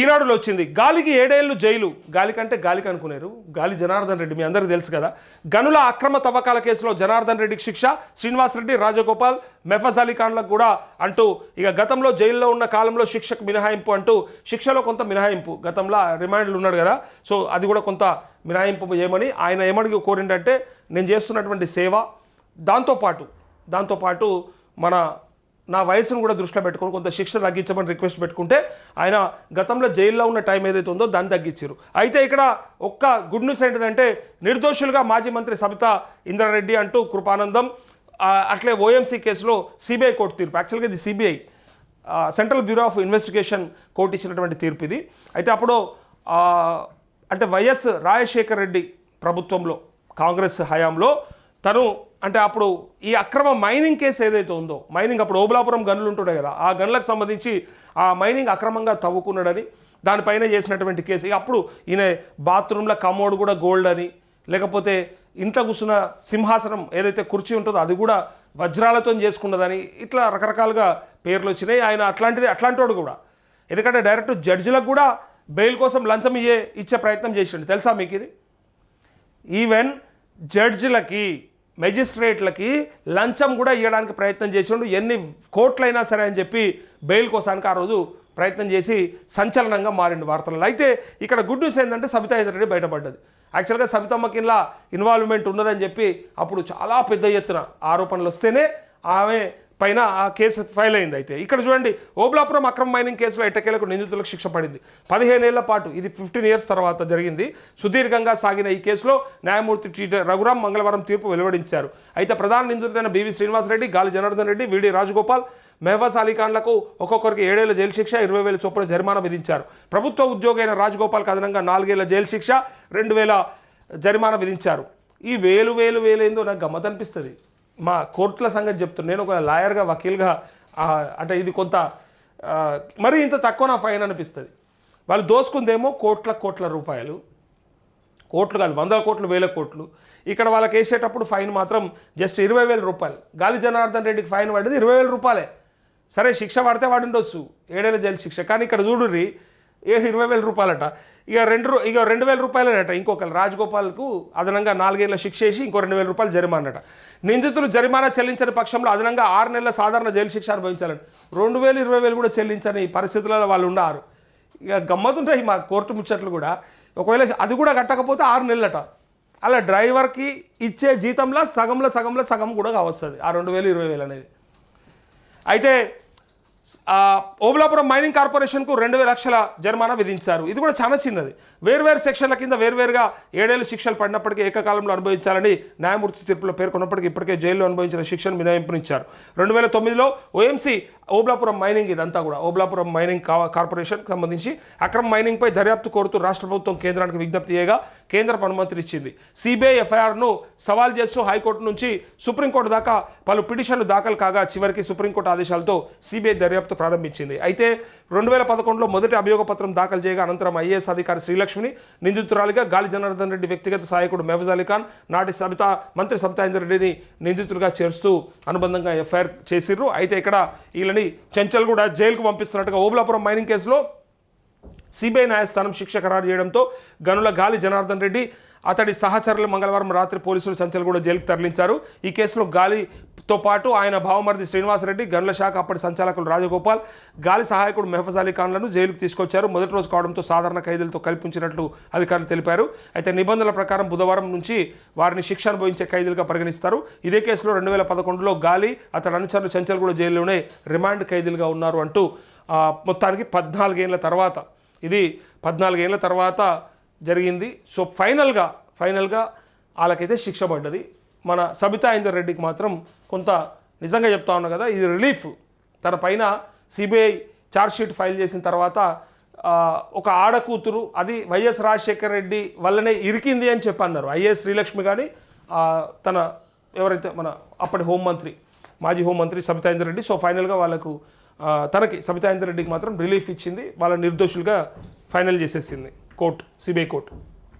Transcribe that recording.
ఈనాడులో వచ్చింది గాలికి ఏడేళ్ళు జైలు. గాలి కంటే గాలికి అనుకున్నారు గాలి జనార్దన్ రెడ్డి మీ అందరికీ తెలుసు కదా. గనుల అక్రమ తవ్వకాల కేసులో జనార్దన్ రెడ్డికి శిక్ష శ్రీనివాస్ రెడ్డి రాజగోపాల్ మెఫజ్ అలీ ఖాన్లకు కూడా అంటూ ఇక గతంలో జైల్లో ఉన్న కాలంలో శిక్షకు మినహాయింపు అంటూ శిక్షలో కొంత మినహాయింపు. గతంలో రిమాండ్లు ఉన్నాడు కదా. సో అది కూడా కొంత మినహాయింపు చేయమని ఆయన ఏమడిగి కోరిండంటే నేను చేస్తున్నటువంటి సేవ. దాంతోపాటు దాంతోపాటు మన నా వయసును కూడా దృష్టిలో పెట్టుకొని కొంత శిక్ష తగ్గించమని రిక్వెస్ట్ పెట్టుకుంటే ఆయన గతంలో జైల్లో ఉన్న టైం ఏదైతే ఉందో దాన్ని తగ్గించారు అయితే ఇక్కడ ఒక్క గుడ్ న్యూస్ ఏంటిదంటే నిర్దోషులుగా మాజీ మంత్రి సబితా ఇంద్రారెడ్డి అంటూ కృపానందం అట్లే ఓఎంసీ కేసులో సిబిఐ కోర్టు తీర్పు. యాక్చువల్గా ఇది CBI central bureau of investigation court ఇచ్చినటువంటి తీర్పు ఇది. అయితే అప్పుడు అంటే వైఎస్ రాజశేఖర్ రెడ్డి ప్రభుత్వంలో కాంగ్రెస్ హయాంలో తను అంటే అప్పుడు ఈ అక్రమ మైనింగ్ కేసు ఏదైతే ఉందో మైనింగ్ అప్పుడు ఓబులాపురం గనులు ఉంటుండే కదా ఆ గనులకు సంబంధించి ఆ మైనింగ్ అక్రమంగా తవ్వుకున్నాడని దానిపైన చేసినటువంటి కేసు అప్పుడు ఈయన బాత్రూంలో కమోడ్ కూడా గోల్డ్ అని లేకపోతే ఇంట్లో కూర్చున్న సింహాసనం ఏదైతే కుర్చీ ఉంటుందో అది కూడా వజ్రాలతో చేసుకున్నదని ఇట్లా రకరకాలుగా పేర్లు వచ్చినాయి. ఆయన అట్లాంటిది అట్లాంటి వాడు కూడా. ఎందుకంటే డైరెక్ట్ జడ్జిలకు కూడా బెయిల్ కోసం లంచం ఇయ్యే ఇచ్చే ప్రయత్నం చేసిండు. తెలుసా మీకు ఇది? ఈవెన్ జడ్జిలకి మెజిస్ట్రేట్లకి లంచం కూడా ఇవ్వడానికి ప్రయత్నం చేసిండు. ఎన్ని కోట్లైనా సరే అని చెప్పి బెయిల్ కోసానికి ఆ రోజు ప్రయత్నం చేసి సంచలనంగా మారిండు వార్తలలో. అయితే ఇక్కడ గుడ్ న్యూస్ ఏంటంటే సబితా రెడ్డి బయటపడ్డది యాక్చువల్గా సబితమ్మకి ఇలా ఇన్వాల్వ్మెంట్ ఉన్నదని చెప్పి అప్పుడు చాలా పెద్ద ఎత్తున ఆరోపణలు వస్తేనే ఆమె పైన ఆ కేసు ఫైల్ అయింది అయితే. ఇక్కడ చూడండి ఓబ్లాపురం అక్రమ మైనింగ్ కేసులో ఎట్టకేలకు నిందితులకు శిక్ష పడింది. పదిహేనేళ్ళ పాటు ఇది ఫిఫ్టీన్ ఇయర్స్ తర్వాత జరిగింది. సుదీర్ఘంగా సాగిన ఈ కేసులో న్యాయమూర్తి టీ. రఘురాం మంగళవారం తీర్పు వెలువడించారు. అయితే ప్రధాన నిందితుడైన బీవీ శ్రీనివాసరెడ్డి గాలి జనార్దన్ రెడ్డి విడి రాజగోపాల్ మెహవాస్ అలీఖాన్లకు ఒక్కొక్కరికి ఏడేళ్ళ జైలు శిక్ష ఇరవై వేల చొప్పున జరిమానా విధించారు. ప్రభుత్వ ఉద్యోగి అయిన రాజగోపాల్ అదనంగా నాలుగేళ్ళ జైలు శిక్ష రెండు వేల జరిమానా విధించారు. ఈ వేలు వేలు వేలు నాకు గమ్మత్ అనిపిస్తుంది మా కోర్టుల సంగతి చెప్తున్నాను నేను ఒక లాయర్గా వకీల్గా అంటే ఇది కొంత మరి ఇంత తక్కువ నా ఫైన్ అనిపిస్తుంది. వాళ్ళు దోసుకుందేమో కోట్ల కోట్ల రూపాయలు. కోట్లు కాదు వందల కోట్లు వేల కోట్లు. ఇక్కడ వాళ్ళకి వేసేటప్పుడు ఫైన్ మాత్రం జస్ట్ ఇరవై వేల రూపాయలు. గాలి జనార్దన్ రెడ్డికి ఫైన్ పడింది ఇరవై వేల రూపాయలే. సరే శిక్ష పడితే వాడి ఉండొచ్చు. ఏడేళ్ళ జైలు శిక్ష. కానీ ఇక్కడ చూడుర్రి ఏ ఇరవై వేల రూపాయలట. ఇక రెండు రూ- ఇక రెండు వేల రూపాయలనట ఇంకొకరు రాజగోపాల్కు అదనంగా నాలుగేళ్ళ శిక్ష వేసి ఇంకో రెండు వేల రూపాయలు జరిమానట. నిందితులు జరిమానా చెల్లించని పక్షంలో అదనంగా ఆరు నెలల సాధారణ జైలు శిక్ష అనుభవించాలని. రెండు వేలు ఇరవై వేలు కూడా చెల్లించని పరిస్థితులలో వాళ్ళు ఉన్నారు. ఇక గమ్మతుంటాయి మా కోర్టు ముచ్చట్లు కూడా. ఒకవేళ అది కూడా కట్టకపోతే ఆరు నెలలట. అలా డ్రైవర్కి ఇచ్చే జీతంలో సగంలో సగంలో సగం కూడా కావస్తుంది. ఆ రెండు వేలు ఇరవై వేలు అనేది. అయితే ఓబులాపురం మైనింగ్ కార్పొరేషన్కు రెండు వేల లక్షల జరిమానా విధించారు. ఇది కూడా చాలా చిన్నది. వేర్వేరు సెక్షన్ల కింద వేర్వేరుగా ఏడేళ్ళు శిక్షలు పడినప్పటికీ ఏకకాలంలో అనుభవించాలని న్యాయమూర్తి తీర్పులో పేర్కొన్నప్పటికీ ఇప్పటికే జైల్లో అనుభవించిన శిక్షను మినహాయింపునిచ్చారు. రెండు వేల తొమ్మిదిలో ఓఎంసీ ఓబ్లాపురం మైనింగ్ ఇదంతా కూడా. ఓబ్లాపురం మైనింగ్ కా- కార్పొరేషన్కి సంబంధించి అక్రమ మైనింగ్పై దర్యాప్తు కోరుతూ రాష్ట్ర ప్రభుత్వం కేంద్రానికి విజ్ఞప్తి చేయగా కేంద్రం అనుమతి ఇచ్చింది. సిబిఐ ఎఫ్ఐఆర్ను సవాల్ చేస్తూ హైకోర్టు నుంచి సుప్రీంకోర్టు దాకా పలు పిటిషన్లు దాఖలు కాగా చివరికి సుప్రీంకోర్టు ఆదేశాలతో సిబిఐ దర్యాప్తు ప్రారంభించింది. అయితే రెండు వేల పదకొండులో మొదటి అభియోగ పత్రం దాఖలు చేయగా అనంతరం ఐఏఎస్ అధికారి శ్రీలక్ష్మిని నిందితురాలిగా గాలి జనార్దన్ రెడ్డి వ్యక్తిగత సహాయకుడు మెహఫజ్ అలీ ఖాన్ నాటి సబితా మంత్రి సబితా రెడ్డిని నిందితులుగా చేరుస్తూ అనుబంధంగా ఎఫ్ఐఆర్ చేసిర్రు. అయితే ఇక్కడ వీళ్ళని చెంచల్ కూడా జైలుకు పంపిస్తున్నట్టుగా ఓబులాపురం మైనింగ్ కేసులో సిబిఐ న్యాయస్థానం శిక్ష ఖరారు చేయడంతో గనుల గాలి జనార్దన్ రెడ్డి అతడి సహచరులు మంగళవారం రాత్రి పోలీసులు చంచల్గూడ జైలుకు తరలించారు. ఈ కేసులో గాలి తో పాటు ఆయన భావమర్ది శ్రీనివాసరెడ్డి గనుల శాఖ అప్పటి సంచాలకులు రాజగోపాల్ గాలి సహాయకుడు మెహఫజ్ అలీ ఖాన్లను జైలుకు తీసుకొచ్చారు. మొదటి రోజు కావడంతో సాధారణ ఖైదీలతో కల్పించినట్లు అధికారులు తెలిపారు. అయితే నిబంధనల ప్రకారం బుధవారం నుంచి వారిని శిక్ష అనుభవించే ఖైదీలుగా పరిగణిస్తారు. ఇదే కేసులో రెండు వేల పదకొండులో గాలి అతడి అనుచరులు చంచల్గూడ జైల్లోనే రిమాండ్ ఖైదీలుగా ఉన్నారు అంటూ మొత్తానికి పద్నాలుగేళ్ళ తర్వాత ఇది పద్నాలుగేళ్ళ తర్వాత జరిగింది. సో ఫైనల్గా ఫైనల్గా వాళ్ళకైతే శిక్ష పడ్డది. మన సబితా ఇందర్ రెడ్డికి మాత్రం కొంత నిజంగా చెప్తా ఉన్నా కదా ఇది రిలీఫ్. తన పైన సిబిఐ ఛార్జ్షీట్ ఫైల్ చేసిన తర్వాత ఒక ఆడకూతురు అది వైఎస్ రాజశేఖర రెడ్డి వల్లనే ఇరికింది అని చెప్పి అన్నారు ఐఏఎస్ శ్రీలక్ష్మి కానీ తన ఎవరైతే మన అప్పటి హోంమంత్రి మాజీ హోంమంత్రి సబితాయిందర్ రెడ్డి సో ఫైనల్గా వాళ్ళకు తనకి తనకి సబితాయిందర్ రెడ్డికి మాత్రం రిలీఫ్ ఇచ్చింది. వాళ్ళ నిర్దోషులుగా ఫైనల్ చేసేసింది కోర్టు సిబిఐ కోర్టు.